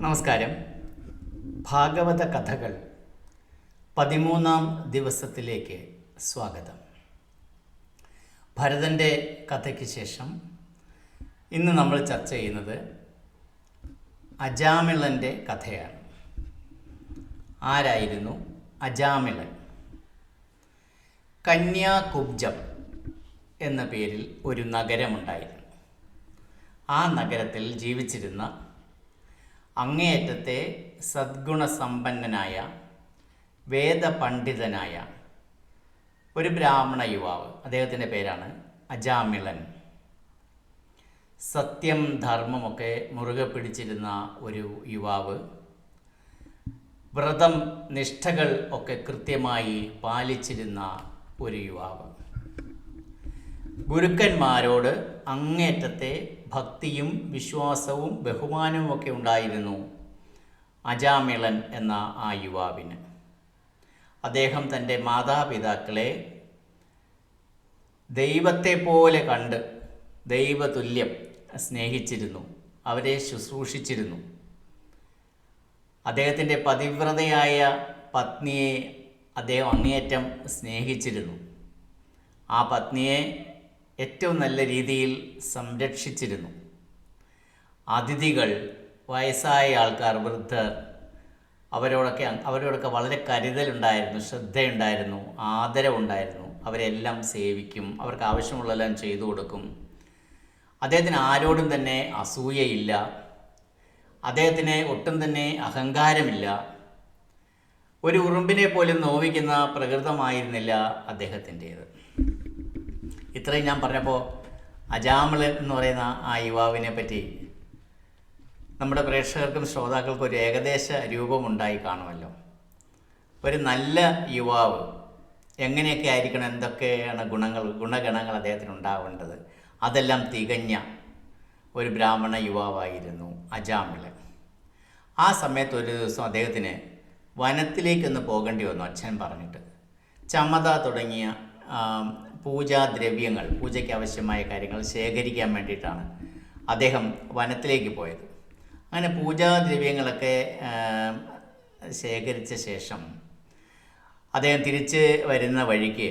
നമസ്കാരം. ഭാഗവത കഥകൾ പതിമൂന്നാം ദിവസത്തിലേക്ക് സ്വാഗതം. ഭരതന്റെ കഥയ്ക്ക് ശേഷം ഇന്ന് നമ്മൾ ചർച്ച ചെയ്യുന്നത് അജാമിളന്റെ കഥയാണ്. ആരായിരുന്നു അജാമിളൻ? കന്യാകുബ്ജം എന്ന പേരിൽ ഒരു നഗരമുണ്ടായിരുന്നു. ആ നഗരത്തിൽ ജീവിച്ചിരുന്ന അങ്ങേയറ്റത്തെ സദ്ഗുണസമ്പന്നനായ വേദപണ്ഡിതനായ ഒരു ബ്രാഹ്മണ യുവാവ്. അദ്ദേഹത്തിന്റെ പേരാണ് അജാമിളൻ. സത്യം ധർമ്മമൊക്കെ മുറുകെ പിടിച്ചിരുന്ന ഒരു യുവാവ്. വ്രതം നിഷ്ഠകൾ ഒക്കെ കൃത്യമായി പാലിച്ചിരുന്ന ഒരു യുവാവ്. ഗുരുക്കന്മാരോട് അങ്ങേറ്റത്തെ ഭക്തിയും വിശ്വാസവും ബഹുമാനവും ഒക്കെ ഉണ്ടായിരുന്നു. അജാമിളൻ എന്ന ആ യുവാവിന്. അദ്ദേഹം തന്റെ മാതാപിതാക്കളെ ദൈവത്തെ പോലെ കണ്ട് ദൈവതുല്യം സ്നേഹിച്ചിരുന്നു. അവരെ ശുശ്രൂഷിച്ചിരുന്നു. അദ്ദേഹത്തിന്റെ പതിവ്രതയായ പത്നിയെ അദ്ദേഹം അങ്ങേയറ്റം സ്നേഹിച്ചിരുന്നു. ആ പത്നിയെ ഏറ്റവും നല്ല രീതിയിൽ സംരക്ഷിച്ചിരുന്നു. അതിഥികൾ വയസ്സായ ആൾക്കാർ വൃദ്ധർ അവരോടൊക്കെ അവരോടൊക്കെ വളരെ കരുതലുണ്ടായിരുന്നു ശ്രദ്ധയുണ്ടായിരുന്നു ആദരവുണ്ടായിരുന്നു. അവരെല്ലാം സേവിക്കും അവർക്ക് ആവശ്യമുള്ളതെല്ലാം ചെയ്തു കൊടുക്കും. അദ്ദേഹത്തിന് ആരോടും തന്നെ അസൂയയില്ല. അദ്ദേഹത്തിന് ഒട്ടും തന്നെ അഹങ്കാരമില്ല. ഒരു ഉറുമ്പിനെ പോലും നോവിക്കുന്ന പ്രകൃതമായിരുന്നില്ല അദ്ദേഹത്തിന്റേത്. ഇത്രയും ഞാൻ പറഞ്ഞപ്പോൾ അജാമിളൻ എന്ന് പറയുന്ന ആ യുവാവിനെ പറ്റി നമ്മുടെ പ്രേക്ഷകർക്കും ശ്രോതാക്കൾക്കും ഒരു ഏകദേശ രൂപമുണ്ടായി കാണുമല്ലോ. ഒരു നല്ല യുവാവ് എങ്ങനെയൊക്കെ ആയിരിക്കണം എന്തൊക്കെയാണ് ഗുണങ്ങൾ ഗുണഗണങ്ങൾ അദ്ദേഹത്തിന് ഉണ്ടാവേണ്ടത്? അതെല്ലാം തികഞ്ഞ ഒരു ബ്രാഹ്മണ യുവാവായിരുന്നു അജാമിളൻ ആ സമയത്ത് ഒരു ദിവസം അദ്ദേഹത്തിന് വനത്തിലേക്കൊന്ന് പോകേണ്ടി വന്നു അച്ഛൻ പറഞ്ഞിട്ട്. ചമത തുടങ്ങിയ പൂജാദ്രവ്യങ്ങൾ പൂജയ്ക്ക് ആവശ്യമായ കാര്യങ്ങൾ ശേഖരിക്കാൻ വേണ്ടിയിട്ടാണ് അദ്ദേഹം വനത്തിലേക്ക് പോയത്. അങ്ങനെ പൂജാദ്രവ്യങ്ങളൊക്കെ ശേഖരിച്ച ശേഷം അദ്ദേഹം തിരിച്ച് വരുന്ന വഴിക്ക്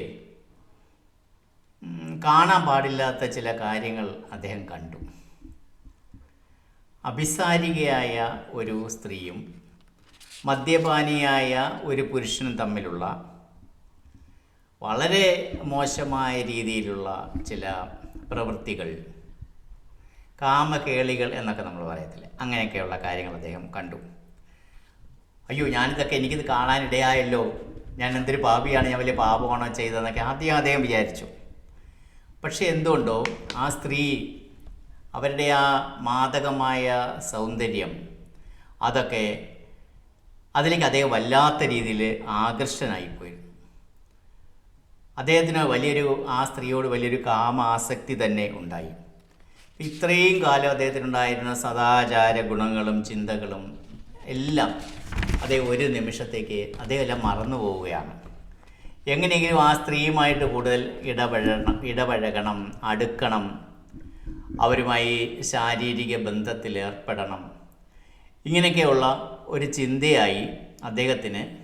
കാണാൻ പാടില്ലാത്ത ചില കാര്യങ്ങൾ അദ്ദേഹം കണ്ടു. അഭിസാരികയായ ഒരു സ്ത്രീയും മദ്യപാനിയായ ഒരു പുരുഷനും തമ്മിലുള്ള വളരെ മോശമായ രീതിയിലുള്ള ചില പ്രവൃത്തികൾ കാമകേളികൾ എന്നൊക്കെ നമ്മൾ പറയത്തില്ല? അങ്ങനെയൊക്കെയുള്ള കാര്യങ്ങൾ അദ്ദേഹം കണ്ടു. അയ്യോ ഞാനിതൊക്കെ എനിക്കിത് കാണാനിടയായല്ലോ ഞാൻ എന്തൊരു പാപിയാണ് ഞാൻ വലിയ പാപമാണോ ചെയ്തതെന്നൊക്കെ ആദ്യം അദ്ദേഹം വിചാരിച്ചു. പക്ഷെ എന്തുകൊണ്ടോ ആ സ്ത്രീ അവരുടെ ആ മാതകമായ സൗന്ദര്യം അതൊക്കെ അതിലേക്ക് അദ്ദേഹം വല്ലാത്ത രീതിയിൽ ആകർഷനായിപ്പോയി അദ്ദേഹത്തിന് വലിയൊരു ആ സ്ത്രീയോട് വലിയൊരു കാമാസക്തി തന്നെ ഉണ്ടായി. ഇത്രയും കാലം അദ്ദേഹത്തിനുണ്ടായിരുന്ന സദാചാര ഗുണങ്ങളും ചിന്തകളും എല്ലാം അദ്ദേഹം ഒരു നിമിഷത്തേക്ക് അദ്ദേഹം എല്ലാം മറന്നു പോവുകയാണ്. എങ്ങനെയെങ്കിലും ആ സ്ത്രീയുമായിട്ട് കൂടുതൽ ഇടപഴകണം ഇടപഴകണം അടുക്കണം അവരുമായി ശാരീരിക ബന്ധത്തിൽ ഏർപ്പെടണം. ഇങ്ങനെയൊക്കെയുള്ള ഒരു ചിന്തയായി അദ്ദേഹത്തിന്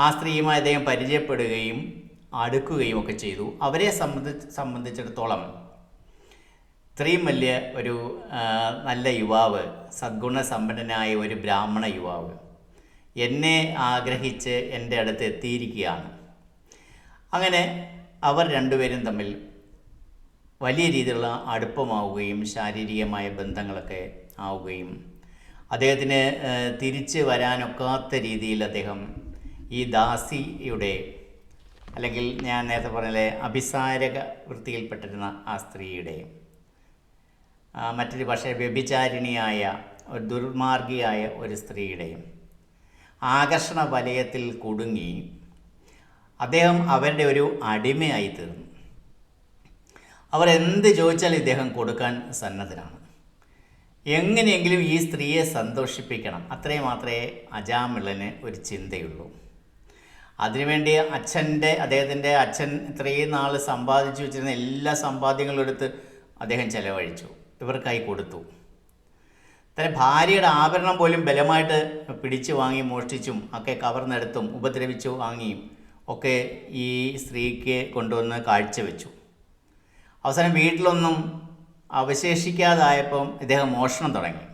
ആ സ്ത്രീയുമായി അദ്ദേഹം പരിചയപ്പെടുകയും അടുക്കുകയും ഒക്കെ ചെയ്തു. അവരെ സംബന്ധിച്ച് സംബന്ധിച്ചിടത്തോളം ഇത്രയും വലിയ ഒരു നല്ല യുവാവ് സദ്ഗുണസമ്പന്നനായ ഒരു ബ്രാഹ്മണ യുവാവ് എന്നെ ആഗ്രഹിച്ച് എന്റെ അടുത്ത് എത്തിയിരിക്കുകയാണ്. അങ്ങനെ അവർ രണ്ടുപേരും തമ്മിൽ വലിയ രീതിയിലുള്ള അടുപ്പമാവുകയും ശാരീരികമായ ബന്ധങ്ങളൊക്കെ ആവുകയും അദ്ദേഹത്തിന് തിരിച്ച് വരാനൊക്കാത്ത രീതിയിൽ അദ്ദേഹം ഈ ദാസിയുടെ അല്ലെങ്കിൽ ഞാൻ നേരത്തെ പറഞ്ഞ അഭിസാരക വൃത്തിയിൽപ്പെട്ടിരുന്ന ആ സ്ത്രീയുടെ മറ്റൊരു പക്ഷേ വ്യഭിചാരിണിയായ ഒരു ദുർമാർഗിയായ ഒരു സ്ത്രീയുടെയും ആകർഷണ വലയത്തിൽ കുടുങ്ങി അദ്ദേഹം അവരുടെ ഒരു അടിമയായി തീർന്നു. അവർ എന്ത് ചോദിച്ചാൽ ഇദ്ദേഹം കൊടുക്കാൻ സന്നദ്ധനാണ്. എങ്ങനെയെങ്കിലും ഈ സ്ത്രീയെ സന്തോഷിപ്പിക്കണം. അത്രയും മാത്രമേ അജാമിളന് ഒരു ചിന്തയുള്ളൂ. അതിനുവേണ്ടി അച്ഛന്റെ അദ്ദേഹത്തിന്റെ അച്ഛൻ ഇത്രയും നാൾ സമ്പാദിച്ചു വെച്ചിരുന്ന എല്ലാ സമ്പാദ്യങ്ങളും എടുത്ത് അദ്ദേഹം ചെലവഴിച്ചു. ഇവർക്കായി കൊടുത്തു. തന്റെ ഭാര്യയുടെ ആഭരണം പോലും ബലമായിട്ട് പിടിച്ചു വാങ്ങി മോഷ്ടിച്ചും ഒക്കെ കവർന്നെടുത്തും ഉപദ്രവിച്ചു വാങ്ങിയും ഒക്കെ ഈ സ്ത്രീക്ക് കൊണ്ടുവന്ന് കാഴ്ചവെച്ചു. അവസാനം വീട്ടിലൊന്നും അവശേഷിക്കാതായപ്പം ഇദ്ദേഹം മോഷണം തുടങ്ങി.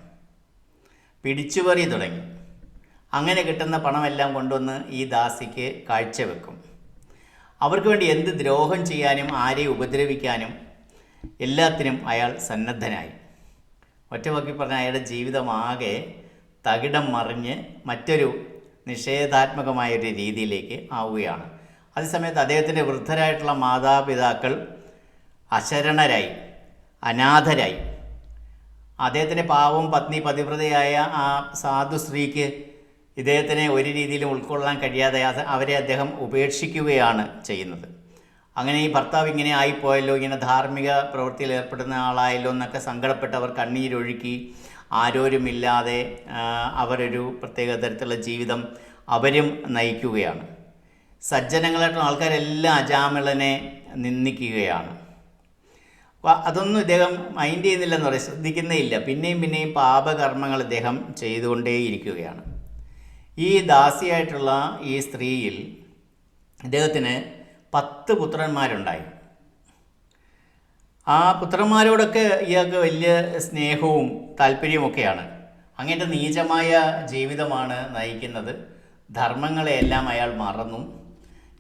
പിടിച്ചുപറി തുടങ്ങി. അങ്ങനെ കിട്ടുന്ന പണമെല്ലാം കൊണ്ടുവന്ന് ഈ ദാസിക്ക് കാഴ്ചവെക്കും. അവർക്ക് വേണ്ടി എന്ത് ദ്രോഹം ചെയ്യാനും ആരെ ഉപദ്രവിക്കാനും എല്ലാത്തിനും അയാൾ സന്നദ്ധനായി. ഒറ്റവാക്കി പറഞ്ഞ അയാളുടെ ജീവിതമാകെ തകിടം മറിഞ്ഞ് മറ്റൊരു നിഷേധാത്മകമായ ഒരു രീതിയിലേക്ക് ആവുകയാണ്. അതേസമയത്ത് അദ്ദേഹത്തിന്റെ വൃദ്ധരായിട്ടുള്ള മാതാപിതാക്കൾ അശരണരായി അനാഥരായി. അദ്ദേഹത്തിന്റെ പാവം പത്നി പതിവ്രതയായ ആ സാധു സ്ത്രീക്ക് ഇദ്ദേഹത്തിനെ ഒരു രീതിയിലും ഉൾക്കൊള്ളാൻ കഴിയാതെ അവരെ അദ്ദേഹം ഉപേക്ഷിക്കുകയാണ് ചെയ്യുന്നത്. അങ്ങനെ ഈ ഭർത്താവ് ഇങ്ങനെ ആയിപ്പോയല്ലോ ഇങ്ങനെ ധാർമ്മിക പ്രവൃത്തിയിൽ ഏർപ്പെടുന്ന ആളായല്ലോ എന്നൊക്കെ സങ്കടപ്പെട്ടവർ കണ്ണീരൊഴുക്കി ആരോരുമില്ലാതെ അവരൊരു പ്രത്യേക തരത്തിലുള്ള ജീവിതം അവരും നയിക്കുകയാണ്. സജ്ജനങ്ങളായിട്ടുള്ള ആൾക്കാരെല്ലാം അജാമിളനെ നിന്ദിക്കുകയാണ്. അപ്പോൾ അതൊന്നും ഇദ്ദേഹം മൈൻഡ് ചെയ്യുന്നില്ലെന്ന് പറയും ശ്രദ്ധിക്കുന്നേ ഇല്ല. പിന്നെയും പിന്നെയും പാപകർമ്മങ്ങൾ ഇദ്ദേഹം ചെയ്തുകൊണ്ടേയിരിക്കുകയാണ്. ഈ ദാസിയായിട്ടുള്ള ഈ സ്ത്രീയിൽ ഇദ്ദേഹത്തിന് പത്ത് പുത്രന്മാരുണ്ടായി. ആ പുത്രന്മാരോടൊക്കെ ഇയാൾക്ക് വലിയ സ്നേഹവും താല്പര്യമൊക്കെയാണ്. അങ്ങനത്തെ നീചമായ ജീവിതമാണ് നയിക്കുന്നത്. ധർമ്മങ്ങളെയെല്ലാം അയാൾ മറന്നു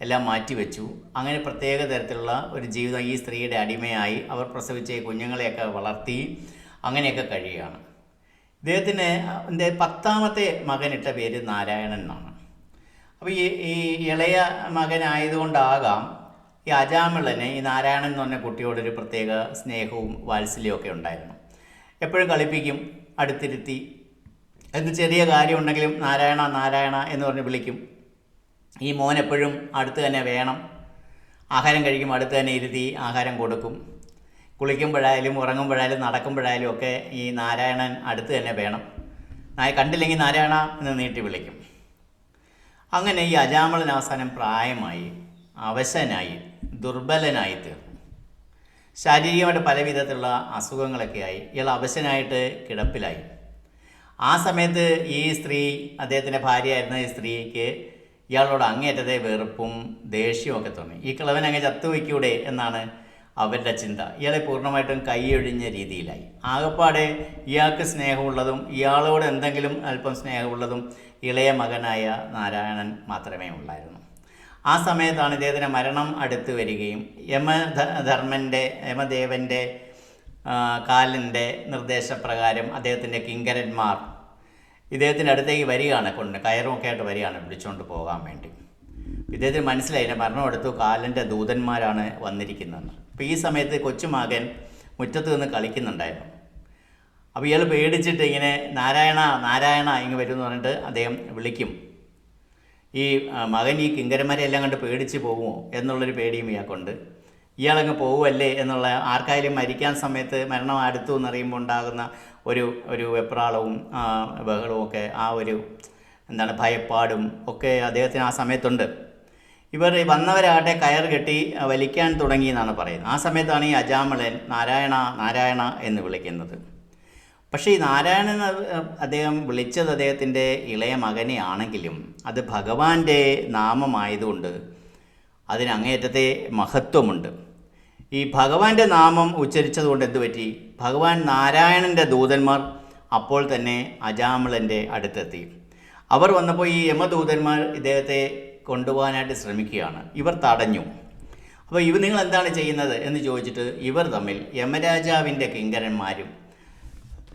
എല്ലാം മാറ്റിവെച്ചു. അങ്ങനെ പ്രത്യേക തരത്തിലുള്ള ഒരു ജീവിതം ഈ സ്ത്രീയുടെ അടിമയായി അവർ പ്രസവിച്ച കുഞ്ഞുങ്ങളെയൊക്കെ വളർത്തി അങ്ങനെയൊക്കെ കഴിയുകയാണ്. ഇദ്ദേഹത്തിന് എന്റെ പത്താമത്തെ മകനിട്ട പേര് നാരായണൻ എന്നാണ്. അപ്പോൾ ഈ ഈ ഇളയ മകനായതുകൊണ്ടാകാം ഈ അജാമിളന് ഈ നാരായണൻ എന്ന് പറഞ്ഞ കുട്ടിയോടൊരു പ്രത്യേക സ്നേഹവും വാത്സല്യവും ഒക്കെ ഉണ്ടായിരുന്നു. എപ്പോഴും കളിപ്പിക്കും അടുത്തിരുത്തി. എന്ത് ചെറിയ കാര്യം ഉണ്ടെങ്കിലും നാരായണ നാരായണ എന്ന് പറഞ്ഞ് വിളിക്കും. ഈ മോൻ എപ്പോഴും അടുത്ത് തന്നെ വേണം. ആഹാരം കഴിക്കുമ്പോൾ അടുത്ത് തന്നെ ഇരുത്തി ആഹാരം കൊടുക്കും. കുളിക്കുമ്പോഴായാലും ഉറങ്ങുമ്പോഴായാലും നടക്കുമ്പോഴായാലും ഒക്കെ ഈ നാരായണൻ അടുത്ത് തന്നെ വേണം. നായ കണ്ടില്ലെങ്കിൽ നാരായണ എന്ന് നീട്ടി വിളിക്കും. അങ്ങനെ ഈ അജാമളൻ അവസാനം പ്രായമായി അവശനായി ദുർബലനായി തീർന്നു. ശാരീരികമായിട്ട് പല വിധത്തിലുള്ള അസുഖങ്ങളൊക്കെ ആയി. ഇയാൾ അവശനായിട്ട് കിടപ്പിലായി. ആ സമയത്ത് ഈ സ്ത്രീ അദ്ദേഹത്തിന്റെ ഭാര്യയായിരുന്ന ഈ സ്ത്രീക്ക് ഇയാളോട് അങ്ങേറ്റത്തെ വെറുപ്പും ദേഷ്യവും ഒക്കെ തോന്നി. ഈ കിളവൻ അങ്ങ് ചത്തുവയ്ക്കൂടെ എന്നാണ് അവരുടെ ചിന്ത. ഇയാളെ പൂർണമായിട്ടും കൈയൊഴിഞ്ഞ രീതിയിലായി. ആകപ്പാടെ ഇയാൾക്ക് സ്നേഹമുള്ളതും ഇയാളോട് എന്തെങ്കിലും അല്പം സ്നേഹമുള്ളതും ഇളയ മകനായ നാരായണൻ മാത്രമേ ഉള്ളായിരുന്നു. ആ സമയത്താണ് ഇദ്ദേഹത്തിന് മരണം അടുത്ത് വരികയും യമധർമ്മന്റെ യമദേവന്റെ കാലിന്റെ നിർദ്ദേശപ്രകാരം അദ്ദേഹത്തിന്റെ കിങ്കരന്മാർ ഇദ്ദേഹത്തിന്റെ അടുത്തേക്ക് വരികയാണ് കൊണ്ട് കയറുമൊക്കെ ആയിട്ട് വരികയാണ് വിളിച്ചുകൊണ്ട് പോകാൻ വേണ്ടി. ഇദ്ദേഹത്തിന് മനസ്സിലായി. എന്റെ മരണം എടുത്തു കാലിന്റെ ദൂതന്മാരാണ് വന്നിരിക്കുന്നതെന്ന്. അപ്പോൾ ഈ സമയത്ത് കൊച്ചുമകൻ മുറ്റത്ത് നിന്ന് കളിക്കുന്നുണ്ടായിരുന്നു. അപ്പോൾ ഇയാൾ പേടിച്ചിട്ട് ഇങ്ങനെ നാരായണ നാരായണ ഇങ്ങ് വരുമെന്ന് പറഞ്ഞിട്ട് അദ്ദേഹം വിളിക്കും. ഈ മകൻ ഈ കിങ്കരന്മാരെ എല്ലാം കണ്ട് പേടിച്ച് പോകുമോ? എന്നുള്ളൊരു പേടിയും ഇയാൾക്കുണ്ട്. ഇയാളങ്ങ് പോവുമല്ലേ എന്നുള്ള ആർക്കായാലും മരിക്കാൻ സമയത്ത് മരണം അടുത്തു എന്നറിയുമ്പോൾ ഉണ്ടാകുന്ന ഒരു ഒരു വെപ്രാളവും ബഹളവും ഒക്കെ ആ ഒരു എന്താണ് ഭയപ്പാടും ഒക്കെ അദ്ദേഹത്തിന് ആ സമയത്തുണ്ട്. ഇവർ വന്നവരാകട്ടെ കയർ കെട്ടി വലിക്കാൻ തുടങ്ങി എന്നാണ് പറയുന്നത്. ആ സമയത്താണ് ഈ അജാമളൻ നാരായണ നാരായണ എന്ന് വിളിക്കുന്നത്. പക്ഷേ ഈ നാരായണൻ അദ്ദേഹം വിളിച്ചത് അദ്ദേഹത്തിന്റെ ഇളയ മകനെ ആണെങ്കിലും അത് ഭഗവാന്റെ നാമമായതുകൊണ്ട് അതിനങ്ങേറ്റത്തെ മഹത്വമുണ്ട്. ഈ ഭഗവാന്റെ നാമം ഉച്ചരിച്ചതുകൊണ്ട് എന്ത് പറ്റി? ഭഗവാൻ നാരായണന്റെ ദൂതന്മാർ അപ്പോൾ തന്നെ അജാമിളന്റെ അടുത്തെത്തി. അവർ വന്നപ്പോൾ ഈ യമദൂതന്മാർ ഇദ്ദേഹത്തെ കൊണ്ടുപോകാനായിട്ട് ശ്രമിക്കുകയാണ്. ഇവർ തടഞ്ഞു. അപ്പോൾ ഇവ നിങ്ങൾ എന്താണ് ചെയ്യുന്നത് എന്ന് ചോദിച്ചിട്ട് ഇവർ തമ്മിൽ യമരാജാവിന്റെ കിങ്കരന്മാരും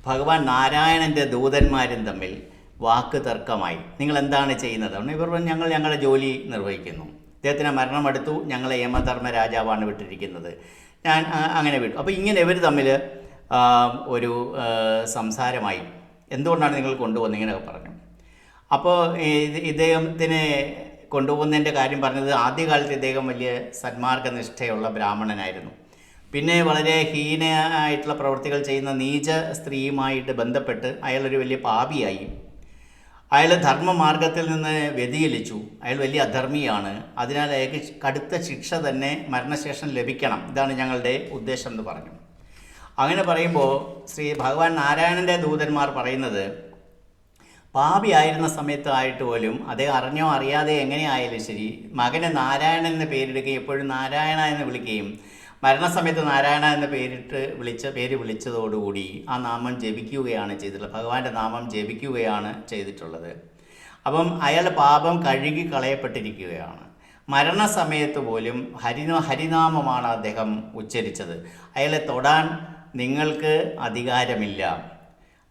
ഭഗവാൻ നാരായണന്റെ ദൂതന്മാരും തമ്മിൽ വാക്ക് തർക്കമായി. നിങ്ങൾ എന്താണ് ചെയ്യുന്നത്? ഇവർ പറഞ്ഞു ഞങ്ങൾ ഞങ്ങളുടെ ജോലി നിർവഹിക്കുന്നു. അദ്ദേഹത്തിന് മരണമെടുത്തു ഞങ്ങളെ യമധർമ്മ രാജാവാണ് വിട്ടിരിക്കുന്നത്. ഞാൻ അങ്ങനെ വിട്ടു. അപ്പോൾ ഇങ്ങനെ ഇവർ തമ്മിൽ ഒരു സംസാരമായി. എന്തുകൊണ്ടാണ് നിങ്ങൾ കൊണ്ടുപോകുന്നത്? ഇങ്ങനെയൊക്കെ പറഞ്ഞു. അപ്പോൾ ഇദ്ദേഹത്തിനെ കൊണ്ടുപോകുന്നതിന്റെ കാര്യം പറഞ്ഞത് ആദ്യകാലത്ത് ഇദ്ദേഹം വലിയ സന്മാർഗനിഷ്ഠയുള്ള ബ്രാഹ്മണനായിരുന്നു. പിന്നെ വളരെ ഹീനമായിട്ടുള്ള പ്രവൃത്തികൾ ചെയ്യുന്ന നീച സ്ത്രീയുമായിട്ട് ബന്ധപ്പെട്ട് അയാളൊരു വലിയ പാപിയായി. അയാൾ ധർമ്മമാർഗത്തിൽ നിന്ന് വ്യതിചലിച്ചു. അയാൾ വലിയ അധർമ്മിയാണ്. അതിനാൽ അയാൾക്ക് കടുത്ത ശിക്ഷ തന്നെ മരണശേഷം ലഭിക്കണം. ഇതാണ് ഞങ്ങളുടെ ഉദ്ദേശം എന്ന് പറഞ്ഞു. അങ്ങനെ പറയുമ്പോൾ ശ്രീ ഭഗവാൻ നാരായണന്റെ ദൂതന്മാർ പറയുന്നത് പാപിയായിരുന്ന സമയത്തായിട്ട് പോലും അദ്ദേഹം അറിഞ്ഞോ അറിയാതെ എങ്ങനെയായാലും ശരി മകനെ നാരായണൻ എന്ന് പേരിടുകയും എപ്പോഴും നാരായണ എന്ന് വിളിക്കുകയും മരണസമയത്ത് നാരായണ എന്ന പേരിട്ട് വിളിച്ച പേര് വിളിച്ചതോടുകൂടി ആ നാമം ജപിക്കുകയാണ് ചെയ്തിട്ടുള്ളത്. ഭഗവാന്റെ നാമം ജപിക്കുകയാണ് ചെയ്തിട്ടുള്ളത്. അപ്പം അയാൾ പാപം കഴുകി കളയപ്പെട്ടിരിക്കുകയാണ്. മരണസമയത്ത് പോലും ഹരിന ഹരിനാമമാണ് അദ്ദേഹം ഉച്ചരിച്ചത്. അയാളെ തൊടാൻ നിങ്ങൾക്ക് അധികാരമില്ല.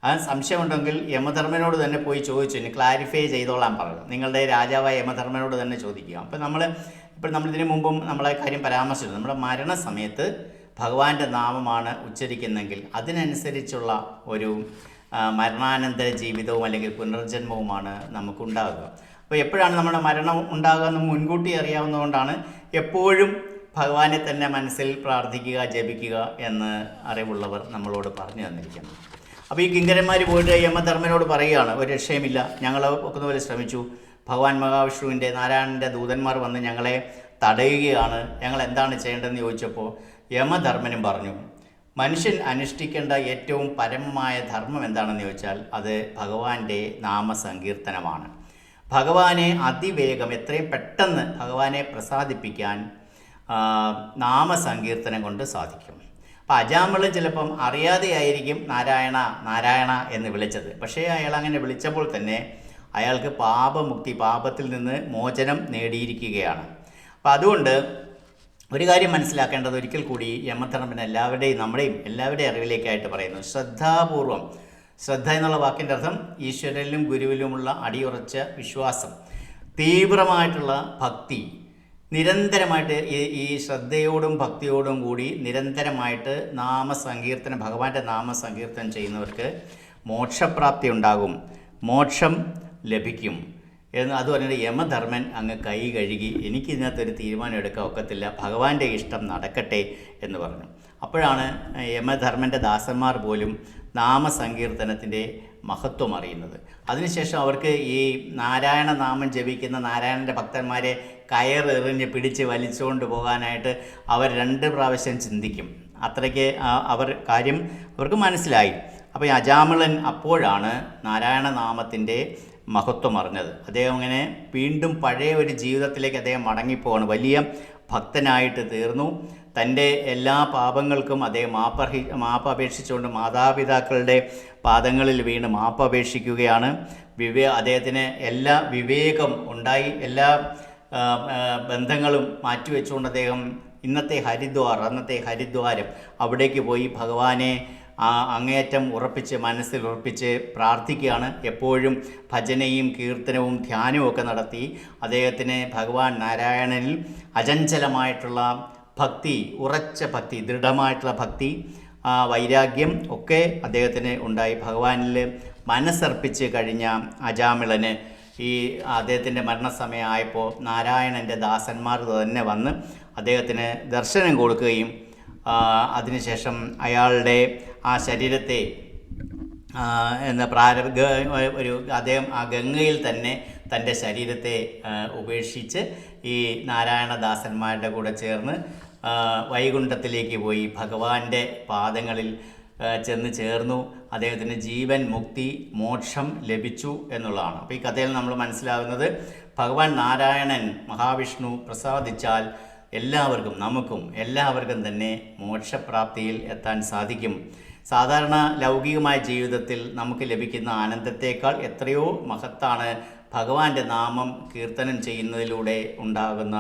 ആ സംശയമുണ്ടെങ്കിൽ യമധർമ്മനോട് തന്നെ പോയി ചോദിച്ചു. ഇനി ക്ലാരിഫൈ ചെയ്തോളാൻ പറഞ്ഞു. നിങ്ങളുടെ രാജാവായ യമധർമ്മനോട് തന്നെ ചോദിക്കുക. അപ്പോൾ നമ്മൾ ഇപ്പോൾ നമ്മൾ ഇതിനു മുമ്പും നമ്മളെ കാര്യം പരാമർശിച്ചു നമ്മുടെ മരണസമയത്ത് ഭഗവാന്റെ നാമമാണ് ഉച്ചരിക്കുന്നെങ്കിൽ അതിനനുസരിച്ചുള്ള ഒരു മരണാനന്തര ജീവിതവും അല്ലെങ്കിൽ പുനർജന്മവുമാണ് നമുക്കുണ്ടാകുക അപ്പോൾ എപ്പോഴാണ് നമ്മുടെ മരണം ഉണ്ടാകുക എന്ന് മുൻകൂട്ടി അറിയാവുന്നതുകൊണ്ടാണ് എപ്പോഴും ഭഗവാനെ തന്നെ മനസ്സിൽ പ്രാർത്ഥിക്കുക ജപിക്കുക എന്ന് അറിവുള്ളവർ നമ്മളോട് പറഞ്ഞു തന്നിരിക്കുന്നു അപ്പോൾ ഈ കിങ്കരന്മാർ പോയിട്ട് യമധർമ്മനോട് പറയുകയാണ് ഒരു രക്ഷയുമില്ല ഞങ്ങൾ ഒക്കുന്നപോലെ ശ്രമിച്ചു. ഭഗവാൻ മഹാവിഷ്ണുവിന്റെ നാരായണന്റെ ദൂതന്മാർ വന്ന് ഞങ്ങളെ തടയുകയാണ് ഞങ്ങൾ എന്താണ് ചെയ്യേണ്ടതെന്ന് ചോദിച്ചപ്പോൾ യമധർമ്മനും പറഞ്ഞു മനുഷ്യൻ അനുഷ്ഠിക്കേണ്ട ഏറ്റവും പരമമായ ധർമ്മം എന്താണെന്ന് ചോദിച്ചാൽ അത് ഭഗവാന്റെ നാമസങ്കീർത്തനമാണ്. ഭഗവാനെ അതിവേഗം എത്രയും പെട്ടെന്ന് ഭഗവാനെ പ്രസാദിപ്പിക്കാൻ നാമസങ്കീർത്തനം കൊണ്ട് സാധിക്കും. അപ്പം അജാമിൾ ചിലപ്പം അറിയാതെയായിരിക്കും നാരായണ നാരായണ എന്ന് വിളിച്ചത്. പക്ഷേ അയാൾ അങ്ങനെ വിളിച്ചപ്പോൾ തന്നെ അയാൾക്ക് പാപമുക്തി പാപത്തിൽ നിന്ന് മോചനം നേടിയിരിക്കുകയാണ്. അപ്പം അതുകൊണ്ട് ഒരു കാര്യം മനസ്സിലാക്കേണ്ടത് ഒരിക്കൽ കൂടി യമധർമ്മൻ എല്ലാവരുടെയും നമ്മുടെയും എല്ലാവരുടെയും അറിവിലേക്കായിട്ട് പറയുന്നു. ശ്രദ്ധാപൂർവം ശ്രദ്ധ എന്നുള്ള വാക്കിന്റെ അർത്ഥം ഈശ്വരനിലും ഗുരുവിലുമുള്ള അടിയുറച്ച വിശ്വാസം തീവ്രമായിട്ടുള്ള ഭക്തി നിരന്തരമായിട്ട് ഈ ഈ ശ്രദ്ധയോടും ഭക്തിയോടും കൂടി നിരന്തരമായിട്ട് നാമസങ്കീർത്തനം ഭഗവാന്റെ നാമസങ്കീർത്തനം ചെയ്യുന്നവർക്ക് മോക്ഷപ്രാപ്തി ഉണ്ടാകും. മോക്ഷം ലഭിക്കും. എന്ന് അത് പറഞ്ഞിട്ട് യമധർമ്മൻ അങ്ങ് കൈ കഴുകി എനിക്ക് ഇതിനകത്തൊരു തീരുമാനം എടുക്കാൻ ഒക്കത്തില്ല ഭഗവാന്റെ ഇഷ്ടം നടക്കട്ടെ എന്ന് പറഞ്ഞു. അപ്പോഴാണ് യമധർമ്മന്റെ ദാസന്മാർ പോലും നാമസങ്കീർത്തനത്തിന്റെ മഹത്വം അറിയുന്നത്. അതിനുശേഷം അവർക്ക് ഈ നാരായണ നാമം ജപിക്കുന്ന നാരായണന്റെ ഭക്തന്മാരെ കയറെറിഞ്ഞ് പിടിച്ച് വലിച്ചുകൊണ്ട് പോകാനായിട്ട് അവർ രണ്ട് പ്രാവശ്യം ചിന്തിക്കും. അത്രയ്ക്ക് അവർ കാര്യം അവർക്ക് മനസ്സിലായി. അപ്പോൾ ഈ അജാമിളൻ അപ്പോഴാണ് നാരായണ നാമത്തിന്റെ മഹത്വം അറിഞ്ഞത്. അദ്ദേഹം അങ്ങനെ വീണ്ടും പഴയ ഒരു ജീവിതത്തിലേക്ക് അദ്ദേഹം മടങ്ങിപ്പോവാണ്. വലിയ ഭക്തനായിട്ട് തീർന്നു. തന്റെ എല്ലാ പാപങ്ങൾക്കും അദ്ദേഹം മാപ്പർഹി മാപ്പ് അപേക്ഷിച്ചുകൊണ്ട് മാതാപിതാക്കളുടെ പാദങ്ങളിൽ വീണ് മാപ്പ് അപേക്ഷിക്കുകയാണ് വിവേ അദ്ദേഹത്തിന് എല്ലാ വിവേകം ഉണ്ടായി. എല്ലാ ബന്ധങ്ങളും മാറ്റിവെച്ചുകൊണ്ട് അദ്ദേഹം ഇന്നത്തെ ഹരിദ്വാർ അന്നത്തെ ഹരിദ്വാരം അവിടേക്ക് പോയി ഭഗവാനെ അങ്ങേയറ്റം ഉറപ്പിച്ച് മനസ്സിൽ ഉറപ്പിച്ച് പ്രാർത്ഥിക്കുകയാണ്. എപ്പോഴും ഭജനയും കീർത്തനവും ധ്യാനവും ഒക്കെ നടത്തി അദ്ദേഹത്തിന് ഭഗവാൻ നാരായണനിൽ അചഞ്ചലമായിട്ടുള്ള ഭക്തി ഉറച്ച ഭക്തി ദൃഢമായിട്ടുള്ള ഭക്തി വൈരാഗ്യം ഒക്കെ അദ്ദേഹത്തിന് ഉണ്ടായി. ഭഗവാനിൽ മനസ്സർപ്പിച്ച് കഴിഞ്ഞ അജാമിളന് ഈ അദ്ദേഹത്തിന്റെ മരണസമയമായപ്പോൾ നാരായണന്റെ ദാസന്മാർ തന്നെ വന്ന് അദ്ദേഹത്തിന് ദർശനം കൊടുക്കുകയും അതിനുശേഷം അയാളുടെ ആ ശരീരത്തെ എന്ന പ്രാരംഭ ഒരു അദ്ദേഹം ആ ഗംഗയിൽ തന്നെ തന്റെ ശരീരത്തെ ഉപേക്ഷിച്ച് ഈ നാരായണദാസന്മാരുടെ കൂടെ ചേർന്ന് വൈകുണ്ഠത്തിലേക്ക് പോയി ഭഗവാന്റെ പാദങ്ങളിൽ ചെന്ന് ചേർന്നു. അദ്ദേഹത്തിന് ജീവൻ മുക്തി മോക്ഷം ലഭിച്ചു എന്നുള്ളതാണ്. അപ്പോൾ ഈ കഥയിൽ നമ്മൾ മനസ്സിലാകുന്നത് ഭഗവാൻ നാരായണൻ മഹാവിഷ്ണു പ്രസാദിച്ചാൽ എല്ലാവർക്കും നമുക്കും എല്ലാവർക്കും തന്നെ മോക്ഷപ്രാപ്തിയിൽ എത്താൻ സാധിക്കും. സാധാരണ ലൗകികമായ ജീവിതത്തിൽ നമുക്ക് ലഭിക്കുന്ന ആനന്ദത്തേക്കാൾ എത്രയോ മഹത്താണ് ഭഗവാന്റെ നാമം കീർത്തനം ചെയ്യുന്നതിലൂടെ ഉണ്ടാകുന്ന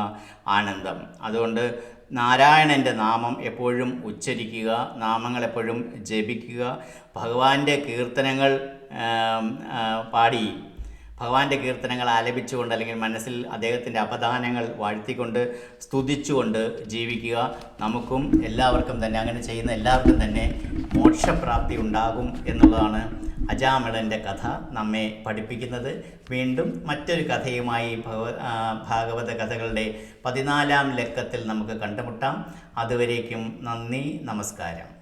ആനന്ദം. അതുകൊണ്ട് നാരായണന്റെ നാമം എപ്പോഴും ഉച്ചരിക്കുക നാമങ്ങൾ എപ്പോഴും ജപിക്കുക. ഭഗവാന്റെ കീർത്തനങ്ങൾ പാടി ഭഗവാന്റെ കീർത്തനങ്ങൾ ആലപിച്ചുകൊണ്ട് അല്ലെങ്കിൽ മനസ്സിൽ അദ്ദേഹത്തിന്റെ അപദാനങ്ങൾ വാഴ്ത്തിക്കൊണ്ട് സ്തുതിച്ചുകൊണ്ട് ജീവിക്കുക. നമുക്കും എല്ലാവർക്കും തന്നെ അങ്ങനെ ചെയ്യുന്ന എല്ലാവർക്കും തന്നെ മോക്ഷപ്രാപ്തി ഉണ്ടാകും എന്നുള്ളതാണ് അജാമിളന്റെ കഥ നമ്മെ പഠിപ്പിക്കുന്നത്. വീണ്ടും മറ്റൊരു കഥയുമായി ഭഗവ ഭാഗവത കഥകളുടെ പതിനാലാം ലക്കത്തിൽ നമുക്ക് കണ്ടുമുട്ടാം. അതുവരേക്കും നന്ദി നമസ്കാരം.